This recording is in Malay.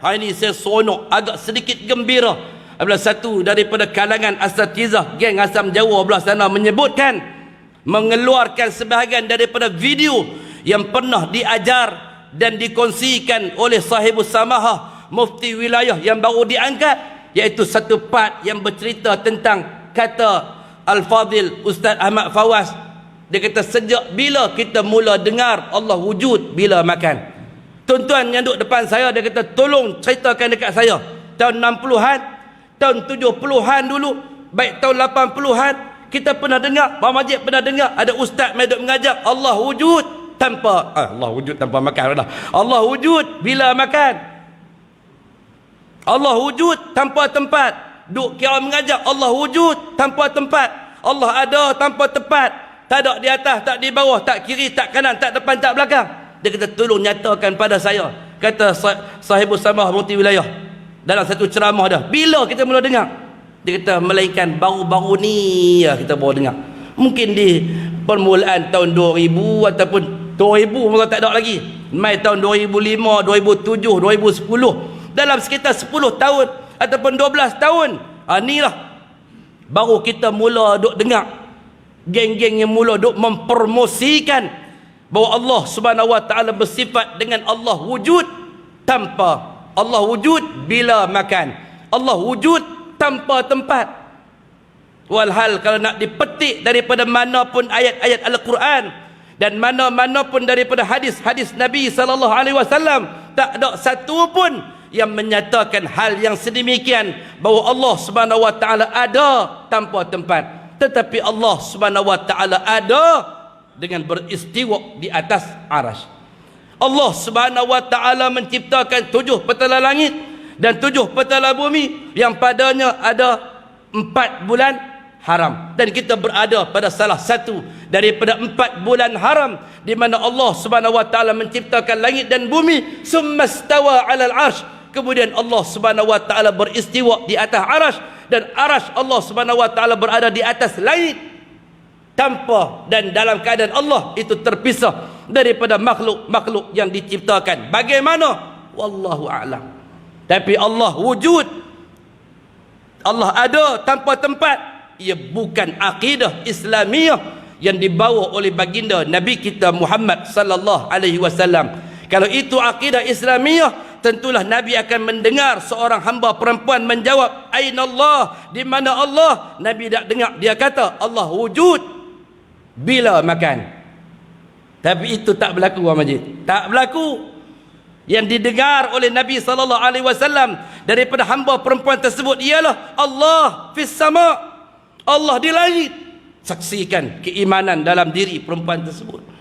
Hari ini saya seronok, agak sedikit gembira. Apabila satu daripada kalangan asatizah, geng asam Jawa belah sana menyebutkan, mengeluarkan sebahagian daripada video yang pernah diajar dan dikongsikan oleh sahibus samaha mufti wilayah yang baru diangkat iaitu satu part yang bercerita tentang kata Al-Fadhil Ustaz Ahmad Fawaz dia kata sejak bila kita mula dengar Allah wujud bila makan tuan-tuan yang duduk depan saya dia kata tolong ceritakan dekat saya tahun 60-an tahun 70-an dulu baik tahun 80-an kita pernah dengar Pak Majid pernah dengar ada ustaz mai duk mengajar Allah wujud tanpa ah, Allah wujud tanpa makan dah. Allah wujud bila makan. Allah wujud tanpa tempat. Duk kira mengajak Allah wujud tanpa tempat. Allah ada tanpa tempat. Tak ada di atas, tak di bawah, tak kiri, tak kanan, tak depan, tak belakang. Dia kata tolong nyatakan pada saya. Kata sah sahibus samah multi wilayah. Dalam satu ceramah dah. Bila kita mula dengar? Dia kata melainkan baru-baru ni ya kita baru dengar. Mungkin di permulaan tahun 2000 ataupun 2000 mula tak ada lagi. Mai tahun 2005, 2007, 2010. Dalam sekitar 10 tahun ataupun 12 tahun. Ha, inilah baru kita mula duk dengar geng-geng yang mula duk mempromosikan bahawa Allah Subhanahu Wa Taala bersifat dengan Allah wujud tanpa Allah wujud bila makan. Allah wujud tanpa tempat. Walhal kalau nak dipetik daripada mana pun ayat-ayat Al-Quran dan mana-mana pun daripada hadis-hadis Nabi sallallahu alaihi wasallam tak ada satu pun yang menyatakan hal yang sedemikian bahawa Allah Subhanahu wa taala ada tanpa tempat tetapi Allah Subhanahu wa taala ada dengan beristiwa di atas arasy. Allah Subhanahu wa taala menciptakan tujuh petala langit dan tujuh petala bumi yang padanya ada empat bulan haram. Dan kita berada pada salah satu daripada empat bulan haram di mana Allah Subhanahu wa taala menciptakan langit dan bumi summastawa 'alal 'arsy kemudian Allah Subhanahu wa taala beristiwa di atas arasy dan arasy Allah Subhanahu wa taala berada di atas langit tanpa dan dalam keadaan Allah itu terpisah daripada makhluk-makhluk yang diciptakan. Bagaimana? Wallahu a'lam. Tapi Allah wujud. Allah ada tanpa tempat. Ia bukan akidah Islamiah yang dibawa oleh baginda Nabi kita Muhammad sallallahu alaihi wasallam. Kalau itu akidah Islamiah, tentulah Nabi akan mendengar seorang hamba perempuan menjawab, "Aina Allah?" Di mana Allah? Nabi tak dengar. Dia kata, "Allah wujud bila makan." Tapi itu tak berlaku Wa Majid. Tak berlaku. Yang didengar oleh Nabi sallallahu alaihi wasallam daripada hamba perempuan tersebut ialah Allah fis sama' Allah di langit saksikan keimanan dalam diri perempuan tersebut